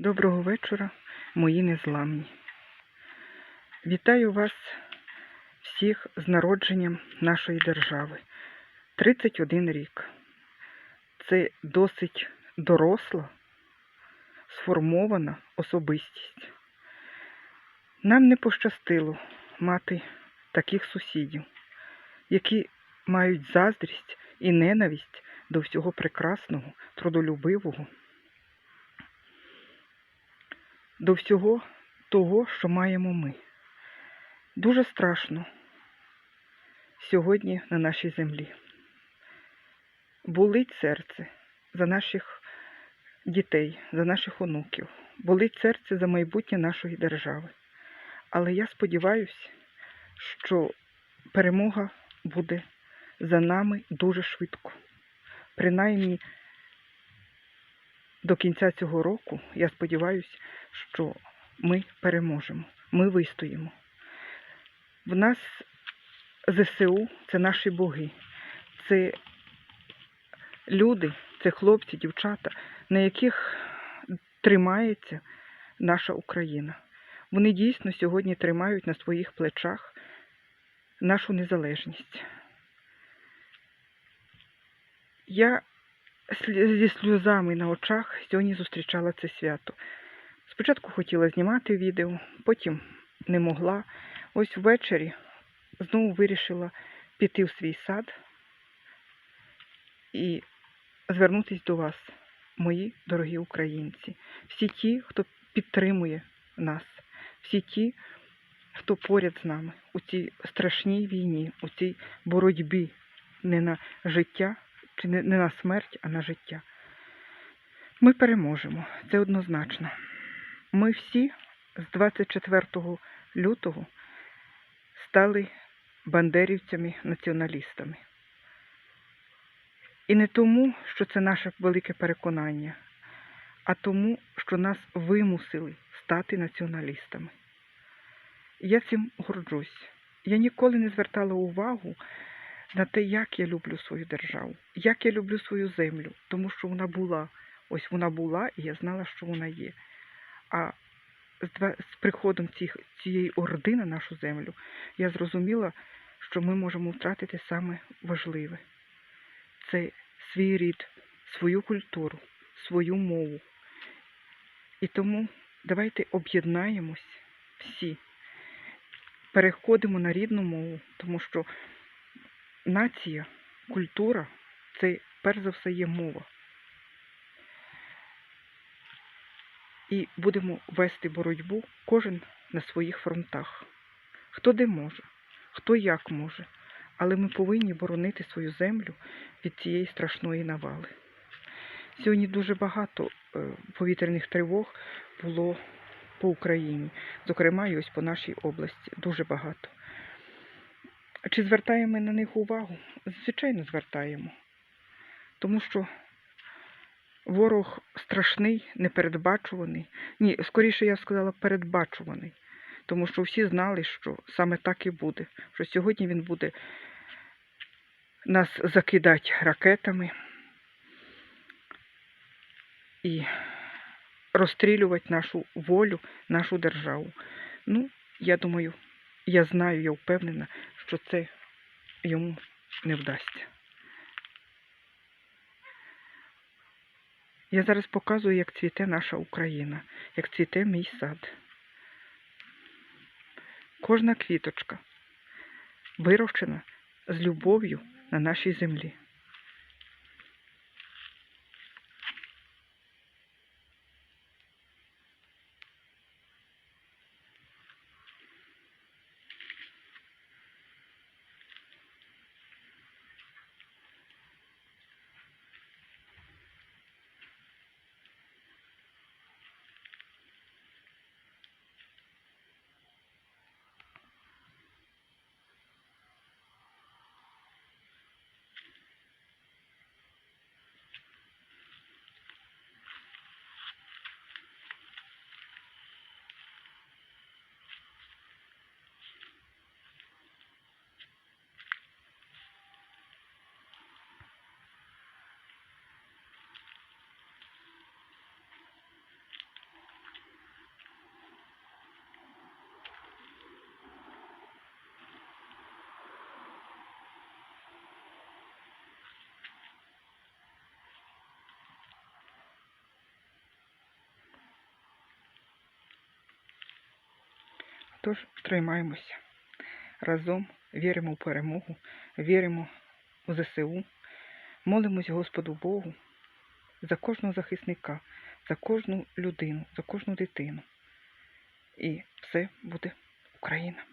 Доброго вечора, мої незламні. Вітаю вас всіх з народженням нашої держави. 31 рік. Це досить доросла, сформована особистість. Нам не пощастило мати таких сусідів, які мають заздрість і ненависть до всього прекрасного, трудолюбивого, до всього того, що маємо ми. Дуже страшно сьогодні на нашій землі. Болить серце за наших дітей, за наших онуків, болить серце за майбутнє нашої держави. Але я сподіваюся, що перемога буде за нами дуже швидко. Принаймні до кінця цього року я сподіваюся, що ми переможемо, ми вистоїмо. В нас ЗСУ це наші боги, це люди, це хлопці, дівчата, на яких тримається наша Україна. Вони дійсно сьогодні тримають на своїх плечах нашу незалежність. Я зі сльозами на очах сьогодні зустрічала це свято. Спочатку хотіла знімати відео, потім не могла. Ось ввечері знову вирішила піти в свій сад і звернутися до вас, мої дорогі українці, всі ті, хто підтримує нас, всі ті, хто поряд з нами у цій страшній війні, у цій боротьбі не на життя, чи не на смерть, а на життя. Ми переможемо, це однозначно. Ми всі з 24 лютого стали бандерівцями-націоналістами. І не тому, що це наше велике переконання, а тому, що нас вимусили стати націоналістами. Я цим горджусь. Я ніколи не звертала увагу на те, як я люблю свою державу, як я люблю свою землю, тому що вона була. Ось вона була, і я знала, що вона є. А з, приходом цих, цієї орди на нашу землю я зрозуміла, що ми можемо втратити саме важливе це свій рід, свою культуру, свою мову. І тому давайте об'єднаємось всі, переходимо на рідну мову, тому що нація, культура це перш за все є мова. І будемо вести боротьбу кожен на своїх фронтах. Хто де може, хто як може, але ми повинні боронити свою землю від цієї страшної навали. Сьогодні дуже багато е, повітряних тривог було по Україні, зокрема і ось по нашій області. Дуже багато. Чи звертаємо ми на них увагу? Звичайно, звертаємо. Тому що ворог страшний, непередбачуваний. Ні, скоріше я сказала, передбачуваний. Тому що всі знали, що саме так і буде. Що сьогодні він буде нас закидати ракетами і розстрілювати нашу волю, нашу державу. Ну, я думаю, я знаю, я впевнена, що це йому не вдасться. Я зараз показую, як цвіте наша Україна, як цвіте мій сад. Кожна квіточка вирощена з любов'ю на нашій землі. Тож тримаємося разом, віримо в перемогу, віримо у ЗСУ, молимось Господу Богу за кожного захисника, за кожну людину, за кожну дитину. І все буде Україна.